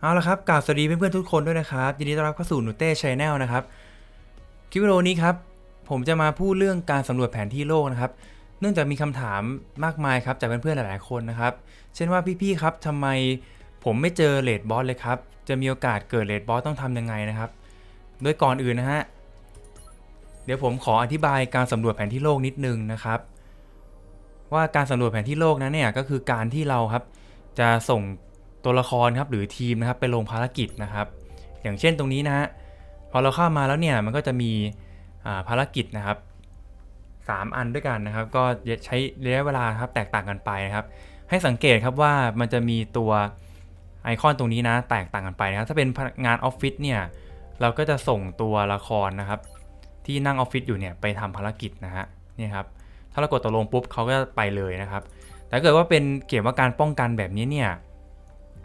เอาละครับกล่าวสวัสดีเพื่อนๆทุกคนด้วยนะครับยินดีต้อนรับเข้าสู่นูเต้ชแนลนะครับคลิปวิดีโอนี้ครับผมจะมาพูดเรื่องการสำรวจแผนที่โลกนะครับ เนื่องจากมีคำถามมากมายครับจากเพื่อนๆหลายๆคนนะครับ เช่นว่าพี่ๆครับทำไมผมไม่เจอเลดบอสเลยครับจะมีโอกาสเกิดเลดบอสต้องทำยังไงนะครับ โดยก่อนอื่นนะฮะเดี๋ยวผมขออธิบายการสำรวจแผนที่โลกนิดนึงนะครับ ว่าการสำรวจแผนที่โลกนั้นเนี่ยก็คือการที่เราครับจะส่ง ตัวละครครับหรือทีมนะครับไปลงภารกิจนะครับ อย่างเช่นตรงนี้นะฮะพอเราเข้ามาแล้วเนี่ยมันก็จะมีาภารกิจนะครับสามอันด้วยกันนะครับ ก็ใช้ระยะเวลาครับแตกต่างกันไปนะครับ ให้สังเกตครับว่ามันจะมีตัวไอคอนตรงนี้นะแตกต่างกันไปนะครับถ้าเป็นงานออฟฟิศเนี่ยเราก็จะส่งตัวละครนะครับ ที่นั่งออฟฟิศอยู่เนี่ยไปทำภารกิจนะฮะนี่ครับถ้าเรากดตกลงปุ๊บเขาก็ไปเลยนะครับแต่ถ้าเกิดว่าเป็นเกี่ยวกับการป้องกันแบบนี้เนี่ย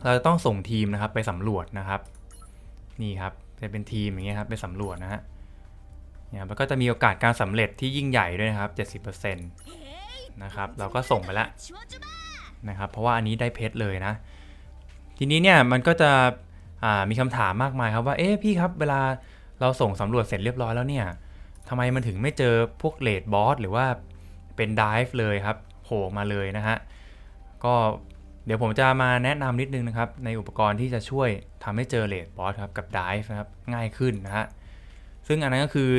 เราจะต้องส่งทีมนะครับไปสำรวจนะครับ นี่ครับจะเป็นทีมอย่างเงี้ยครับไปสำรวจนะฮะเนี่ยแล้วก็จะมีโอกาสการสำเร็จที่ยิ่งใหญ่ด้วยนะครับ70%นะครับเราก็ส่งไปแล้วนะครับ เพราะว่าอันนี้ได้เพชรเลยนะ ทีนี้เนี่ยมันก็จะมีคำถามมากมายครับว่าเอ๊ะพี่ครับเวลาเราส่งสำรวจเสร็จเรียบร้อยแล้วเนี่ยทำไมมันถึงไม่เจอพวกเลดบอสหรือว่าเป็นดิฟเลยครับโผล่มาเลยนะฮะก็ เดี๋ยวผมจะมาแนะนำนิดนึงนะครับ ในอุปกรณ์ที่จะช่วยทำให้เจอเลดบอสครับกับ Dive นะครับง่ายขึ้นนะฮะซึ่งอันนั้นก็คือ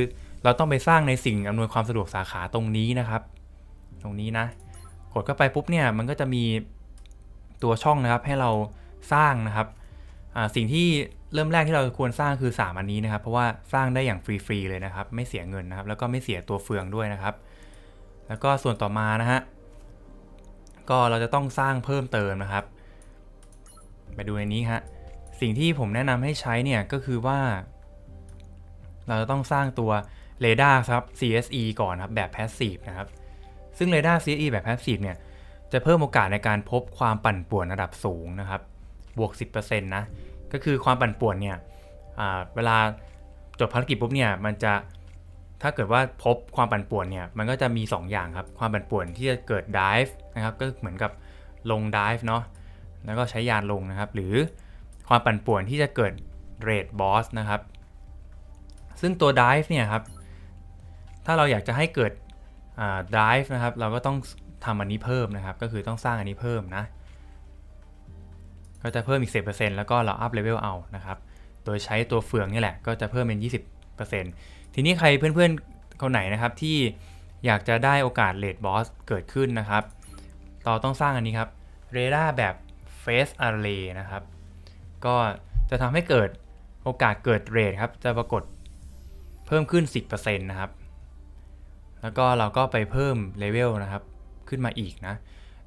เราต้องไปสร้างในสิ่งอำนวยความสะดวกสาขาตรงนี้นะครับ ตรงนี้นะ กดเข้าไปปุ๊บเนี่ยมันก็จะมีตัวช่องนะครับให้เราสร้างนะครับสิ่งที่เริ่มแรกที่เราควรสร้างคือ 3 อันนี้นะครับ เพราะว่าสร้างได้อย่างฟรีๆเลยนะครับ ไม่เสียเงินนะครับ แล้วก็ไม่เสียตัวเฟืองด้วยนะครับ แล้วก็ส่วนต่อมานะฮะ ก็เราจะต้องสร้างเพิ่มเติมนะครับไปดูในนี้ฮะ สิ่งที่ผมแนะนำให้ใช้เนี่ยก็คือว่า เราจะต้องสร้างตัวเรดาร์ครับ CSE ก่อนครับแบบ Passive นะครับ ซึ่งเรดาร์ CSE แบบ Passive เนี่ยจะเพิ่มโอกาสในการพบความปั่นป่วนระดับสูงนะครับ บวก 10%นะ ก็คือความปั่นป่วนเนี่ยเวลาจบภารกิจปุ๊บเนี่ยมันจะ ถ้าเกิดว่าพบความปั่นป่วนเนี่ยมันก็จะมี 2 อย่างครับ ความปั่นป่วนที่จะเกิด dive นะครับก็เหมือนกับลง dive เนาะแล้วก็ใช้ยานลงนะครับ หรือความปั่นป่วนที่จะเกิด raid boss นะครับ ซึ่งตัว dive เนี่ยครับถ้าเราอยากจะให้เกิดอ่า dive นะครับ เราก็ต้องทำอันนี้เพิ่มนะครับ ก็คือต้องสร้างอันนี้เพิ่มนะก็จะเพิ่มอีก 10%แล้วก็เราอัพเลเวลเอานะครับ โดยใช้ตัวเฟืองนี่แหละ ก็จะเพิ่มเป็น 20 ทีนี้ใครเพื่อนๆคนไหนนะครับที่อยากจะได้โอกาสเลดบอสเกิดขึ้นนะครับเราต้องสร้างอันนี้ครับเรดาร์แบบ Face Array นะครับ ก็จะทำให้เกิดโอกาสเกิดเรทครับ จะปรากฏเพิ่มขึ้น 10%นะครับ แล้วก็เราก็ไปเพิ่มเลเวลนะครับ ขึ้นมาอีกนะ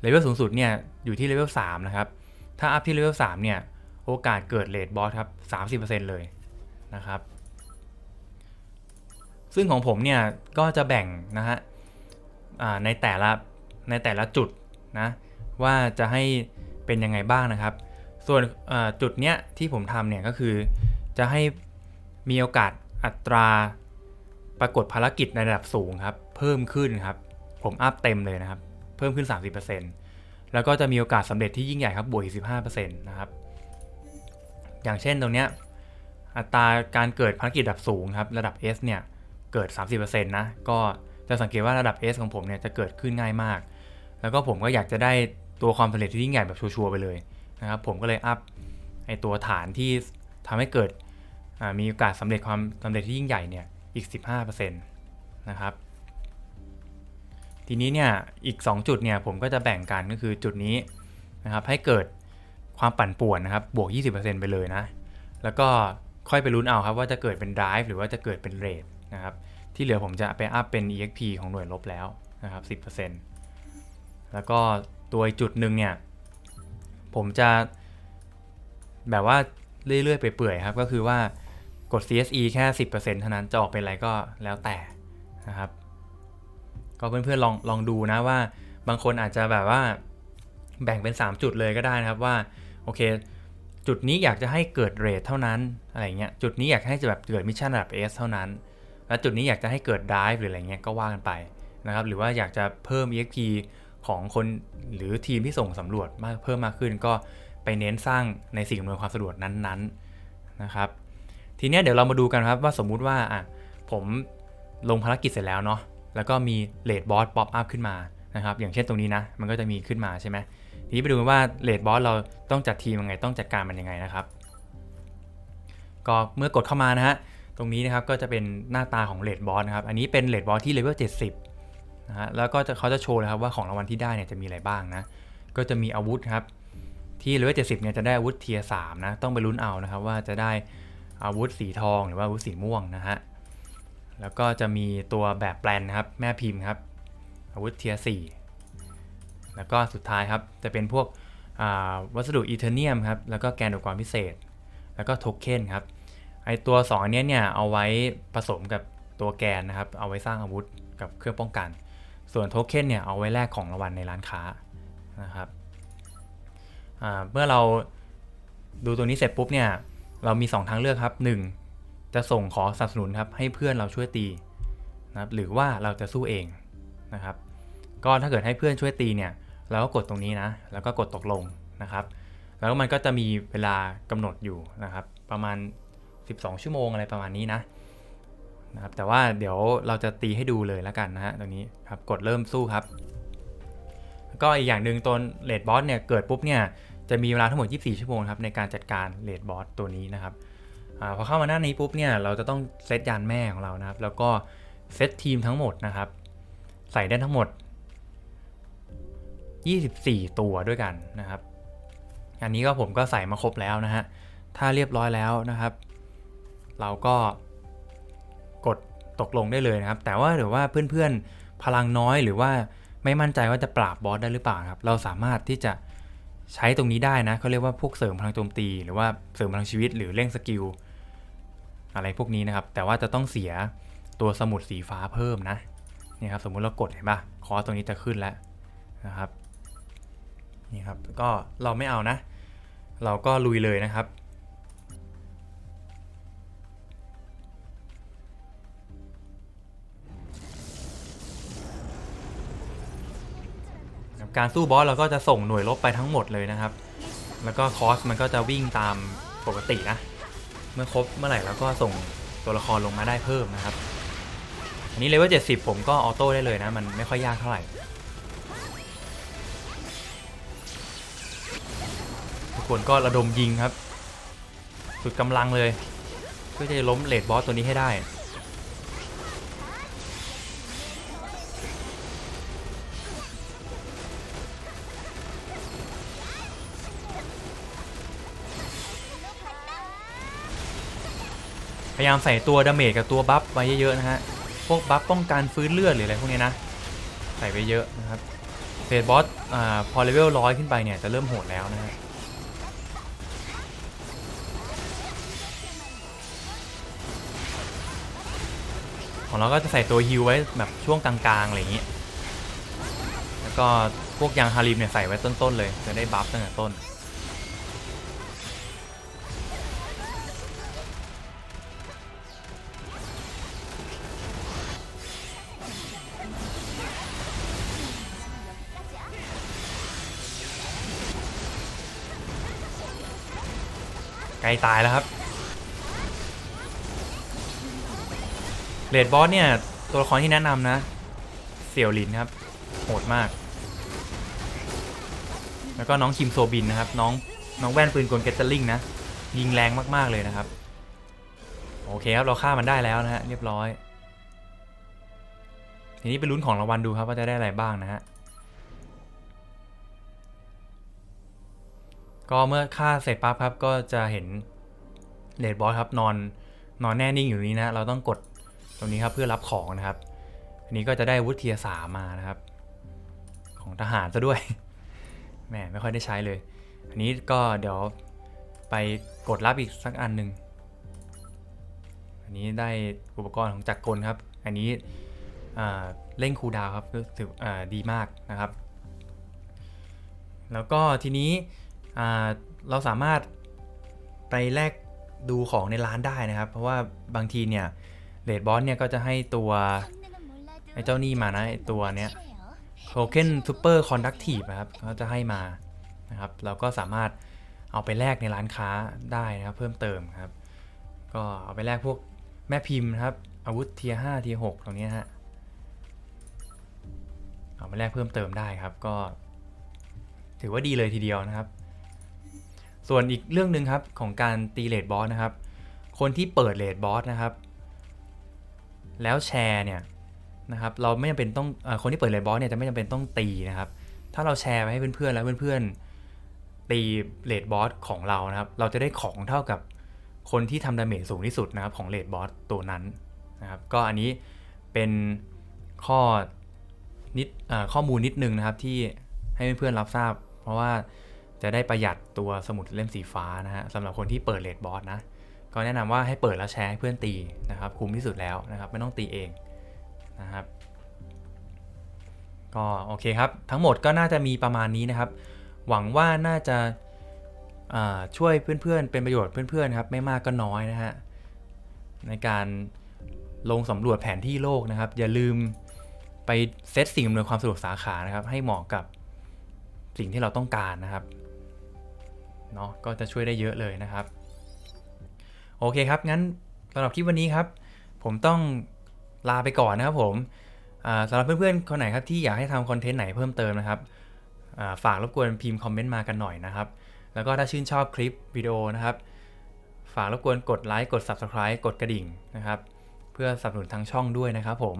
เลเวลสูงสุดเนี่ย อยู่ที่เลเวล3นะครับ ถ้าอัพที่เลเวล3เนี่ย โอกาสเกิดเลดบอสครับ 30%เลยนะครับ ซึ่งของผมเนี่ยก็จะแบ่งนะฮะในแต่ละในแต่ละจุดนะว่าจะให้เป็นยังไงบ้างนะครับ ส่วนจุดเนี้ยที่ผมทำเนี่ยก็คือจะให้มีโอกาสอัตราปรากฏภารกิจในระดับสูงครับ เพิ่มขึ้นครับ ผมอัพเต็มเลยนะครับ เพิ่มขึ้น 30%แล้วก็จะมีโอกาสสำเร็จที่ยิ่งใหญ่ครับบวกอีก15%นะครับ อย่างเช่นตรงเนี้ยอัตราการเกิดภารกิจระดับสูงครับ ระดับ S เนี่ย เกิด 30%นะ ก็จะสังเกตว่าระดับ S ของผมเนี่ยจะเกิดขึ้นง่ายมาก แล้วก็ผมก็อยากจะได้ตัวความสำเร็จที่ยิ่งใหญ่แบบชัวร์ไปเลยนะครับ ผมก็เลยอัพไอตัวฐานที่ทำให้เกิดมีโอกาสสำเร็จความสำเร็จที่ยิ่งใหญ่เนี่ยอีก 15%นะครับ ทีนี้เนี่ยอีก 2 จุดเนี่ยผมก็จะแบ่งกันก็คือจุดนี้นะครับให้เกิดความปั่นป่วนนะครับบวก 20%ไปเลยนะ แล้วก็ค่อยไปลุ้นเอาครับว่าจะเกิดเป็น drive หรือว่าจะเกิดเป็น rate นะครับ ที่เหลือผมจะไปอัพเป็น exp ของหน่วยลบแล้วนะครับ 10%แล้วก็ตัวจุดหนึ่งเนี่ย ผมจะ แบบว่าเรื่อยๆไปเปื่อยครับ ก็คือว่ากด CSE แค่ 10%เท่านั้นจะออกเป็นอะไรก็แล้วแต่นะครับ ก็เพื่อนๆลองลองดูนะว่าบางคนอาจจะแบบว่าแบ่งเป็น 3 จุดเลยก็ได้นะครับว่า โอเค จุดนี้อยากจะให้เกิดเรทเท่านั้นอะไรเงี้ยจุดนี้อยากให้จะแบบเกิดมิชชั่นระดับ S เท่านั้น แล้วจุดนี้อยากจะให้เกิด dive หรืออะไรเงี้ยก็ว่ากันไปนะครับหรือว่าอยากจะเพิ่ม exp ของคนหรือทีมที่ส่งสำรวจมากเพิ่มมากขึ้น ก็ไปเน้นสร้างในสิ่งอำนวยความสะดวกนั้นๆนะครับ ทีนี้เดี๋ยวเรามาดูกันครับว่าสมมุติว่าอะผมลงภารกิจเสร็จแล้วเนาะแล้วก็มีเลดบอสป๊อปอัพขึ้นมานะครับอย่างเช่นตรงนี้นะ มันก็จะมีขึ้นมาใช่ไหมทีนี้ไปดูว่าเลดบอสเราต้องจัดทีมยังไงต้องจัดการมันยังไงนะครับ ก็เมื่อกดเข้ามานะฮะ ตรงนี้นะครับก็จะเป็นหน้าตาของเลดบอสนะครับอันนี้เป็นเลดบอสที่เลเวล70นะฮะแล้วก็จะเขาจะโชว์นะครับว่าของรางวัลที่ได้เนี่ยจะมีอะไรบ้างนะก็จะมีอาวุธครับที่เลเวล70เนี่ยจะได้อาวุธเทียร์3นะต้องไปลุ้นเอานะครับว่าจะได้อาวุธสีทองหรือว่าอาวุธสีม่วงนะฮะแล้วก็จะมีตัวแบบแปลนนะครับแม่พิมพ์ครับอาวุธเทียร์4แล้วก็สุดท้ายครับจะเป็นพวกวัสดุอีเทเนียมครับแล้วก็แกนอุปกรณ์พิเศษ แล้วก็โทเค็นครับ ไอตัว2อันเนี้ยเนี่ยเอาไว้ผสมกับตัวแกนนะครับ เอาไว้สร้างอาวุธกับเครื่องป้องกัน ส่วนโทเค็นเนี่ยเอาไว้แลกของรางวัลในร้านค้านะครับอ่าเมื่อเราดูตัวนี้เสร็จปุ๊บเนี่ยเรามี 2 ทางเลือกครับ 1. จะส่งขอสนับสนุนครับให้เพื่อนเราช่วยตีนะครับหรือว่าเราจะสู้เองนะครับ ก็ถ้าเกิดให้เพื่อนช่วยตีเนี่ยเราก็กดตรงนี้นะ แล้วก็กดตกลงนะครับ แล้วมันก็จะมีเวลากำหนดอยู่นะครับ ประมาณ 12 ชั่วโมงอะไรประมาณนี้นะนะครับแต่ว่าเดี๋ยวเราจะตีให้ดูเลยแล้วกันนะฮะตรงนี้ครับกดเริ่มสู้ครับ ก็อีกอย่างหนึ่งตัวเลดบอสเนี่ยเกิดปุ๊บเนี่ยจะมีเวลาทั้งหมด 24 ชั่วโมงครับในการจัดการเลดบอสตัวนี้นะครับอพอเข้ามาหน้านี้ปุ๊บเนี่ยเราจะต้องเซตยานแม่ของเรานะครับ แล้วก็เซตทีมทั้งหมดนะครับ ใส่ได้ทั้งหมด 24 ตัวด้วยกันนะครับ อันนี้ก็ผมก็ใส่มาครบแล้วนะฮะถ้าเรียบร้อยแล้วนะครับ เราก็กดตกลงได้เลยนะครับ แต่ว่าหรือว่าเพื่อนๆพลังน้อยหรือว่าไม่มั่นใจว่าจะปราบบอสได้หรือเปล่าครับ เราสามารถที่จะใช้ตรงนี้ได้นะเขาเรียกว่าพวกเสริมพลังโจมตี หรือว่าเสริมพลังชีวิต หรือเร่งสกิลอะไรพวกนี้นะครับ แต่ว่าจะต้องเสียตัวสมุดสีฟ้าเพิ่มนะนี่ครับสมมุติเรากดเห็นปะคอสตรงนี้จะขึ้นแล้วนะครับนี่ครับก็เราไม่เอานะ เราก็ลุยเลยนะครับ การสู้บอสเราก็จะส่งหน่วยรบไปทั้งหมดเลยนะครับ แล้วก็คอสมันก็จะวิ่งตามปกตินะ เมื่อครบเมื่อไหร่แล้วก็ส่งตัวละครลงมาได้เพิ่มนะครับ อันนี้เลเวล70 ผมก็ออโต้ได้เลยนะ มันไม่ค่อยยากเท่าไหร่ ทุกคนก็ระดมยิงครับ สุดกำลังเลย เพื่อจะล้มเลดบอสตัวนี้ให้ได้ พยายามใส่ตัวดาเมจกับตัวบัฟไว้เยอะๆนะฮะ พวกบัฟป้องกันฟื้นเลือดหรืออะไรพวกนี้นะ ใส่ไปเยอะนะครับเฟสบอสอ่าพอเลเวลร้อยขึ้นไปเนี่ยจะเริ่มโหดแล้วนะฮะของเราก็จะใส่ตัวฮิวไว้แบบช่วงกลางๆอะไรอย่างนี้ แล้วก็พวกยางฮาริมเนี่ยใส่ไว้ต้นๆเลยจะได้บัฟตั้งแต่ต้น ล้ตายแล้วครับเลดบอสเนี่ยตัวละครที่แนะนำนะ เสี่ยวหลินครับ โหดมาก แล้วก็น้องคิมโซบินนะครับ น้องน้องแว่นปืนกลเกตเตอร์ลิงนะ ยิงแรงมากๆเลยนะครับ โอเคครับ เราฆ่ามันได้แล้วนะฮะ เรียบร้อย ทีนี้ไปลุ้นของรางวัลดูครับว่าจะได้อะไรบ้างนะฮะ ก็เมื่อฆ่าเสร็จปั๊บครับก็จะเห็นเลดบอสครับนอนนอนแน่นิ่งอยู่นี้นะ เราต้องกดตรงนี้ครับเพื่อรับของนะครับ อันนี้ก็จะได้วุฒิเทียสามานะครับ ของทหารซะด้วยแหมไม่ค่อยได้ใช้เลย อันนี้ก็เดี๋ยวไปกดรับอีกสักอันหนึ่งอันนี้ได้อุปกรณ์ของจักรกลครับ อันนี้เร่งคูดาวครับก็ถืออดีมากนะครับ แล้วก็ทีนี้ เราสามารถไปแลกดูของในร้านได้นะครับ เพราะว่าบางทีเนี่ยเลดบอสเนี่ยก็จะให้ตัวไอ้เจ้านี่มานะไอ้ตัวเนี้ยโทเค็นซูเปอร์คอนดักทีฟนะครับเขาจะให้มานะครับ เราก็สามารถเอาไปแลกในร้านค้าได้นะครับเพิ่มเติมครับ ก็เอาไปแลกพวกแม่พิมพ์นะครับ อาวุธเทียห้าเทียหกตรงนี้ฮะเอาไปแลกเพิ่มเติมได้ครับก็ ถือว่าดีเลยทีเดียวนะครับ ส่วนอีกเรื่องหนึ่งครับของการตีเลดบอสนะครับ คนที่เปิดเลดบอสนะครับ แล้วแชร์เนี่ยนะครับ เราไม่จำเป็นต้องอคนที่เปิดเลดบอสเนี่ยจะไม่จำเป็นต้องตีนะครับ ถ้าเราแชร์ไปให้เพื่อนๆแล้วเพื่อนๆตีเลดบอสของเรานะครับ เราจะได้ของเท่ากับคนที่ทำดาเมจสูงที่สุดนะครับของเลดบอสตัวนั้นนะครับ ก็อันนี้เป็นข้อนิดข้อมูลนิดนึงนะครับที่ให้เพื่อนๆรับทราบ เพราะว่า จะได้ประหยัดตัวสมุดเล่มสีฟ้านะฮะสำหรับคนที่เปิดเลดบอสนะ ก็แนะนำว่าให้เปิดแล้วแชร์ให้เพื่อนตีนะครับ คุ้มที่สุดแล้วนะครับ ไม่ต้องตีเองนะครับ ก็โอเคครับ ทั้งหมดก็น่าจะมีประมาณนี้นะครับ หวังว่าน่าจะอ่าช่วยเพื่อนๆ เป็นประโยชน์เพื่อนๆครับ ไม่มากก็น้อยนะฮะในการลงสำรวจแผนที่โลกนะครับ อย่าลืมไปเซตสิ่งอำนวยความสะดวกสาขานะครับ ให้เหมาะกับสิ่งที่เราต้องการนะครับ เนาะก็จะช่วยได้เยอะเลยนะครับ โอเคครับ งั้นสำหรับคลิปวันนี้ครับ ผมต้องลาไปก่อนนะครับผมสำหรับเพื่อนๆคนไหนครับที่อยากให้ทำคอนเทนต์ไหนเพิ่มเติมนะครับฝากรบกวนพิมพ์คอมเมนต์มากันหน่อยนะครับ แล้วก็ถ้าชื่นชอบคลิปวิดีโอนะครับ ฝากรบกวนกดไลค์กด Subscribe กดกระดิ่งนะครับ เพื่อสนับสนุนทางช่องด้วยนะครับผม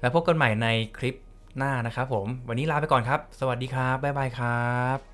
แล้วพบกันใหม่ในคลิปหน้านะครับผม วันนี้ลาไปก่อนครับ สวัสดีครับ บ๊ายบายครับ